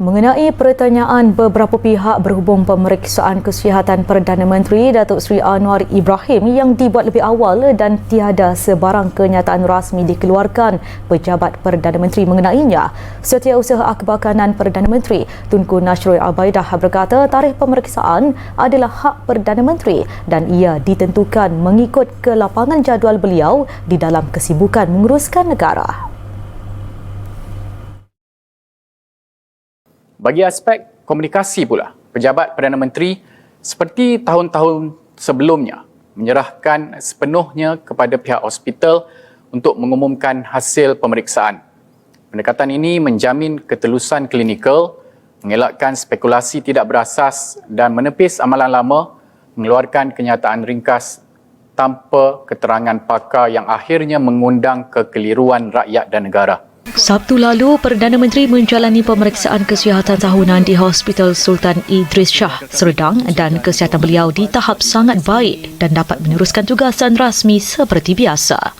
Mengenai pertanyaan beberapa pihak berhubung pemeriksaan kesihatan Perdana Menteri Datuk Seri Anwar Ibrahim yang dibuat lebih awal dan tiada sebarang kenyataan rasmi dikeluarkan pejabat Perdana Menteri mengenainya. Setiausaha Akhbar Kanan Perdana Menteri Tunku Nasrul Abaidah berkata tarikh pemeriksaan adalah hak Perdana Menteri dan ia ditentukan mengikut kelapangan jadual beliau di dalam kesibukan menguruskan negara. Bagi aspek komunikasi pula, pejabat Perdana Menteri seperti tahun-tahun sebelumnya menyerahkan sepenuhnya kepada pihak hospital untuk mengumumkan hasil pemeriksaan. Pendekatan ini menjamin ketelusan klinikal, mengelakkan spekulasi tidak berasas dan menepis amalan lama mengeluarkan kenyataan ringkas tanpa keterangan pakar yang akhirnya mengundang kekeliruan rakyat dan negara. Sabtu lalu, Perdana Menteri menjalani pemeriksaan kesihatan tahunan di Hospital Sultan Idris Shah, Serdang dan kesihatan beliau di tahap sangat baik dan dapat meneruskan tugasan rasmi seperti biasa.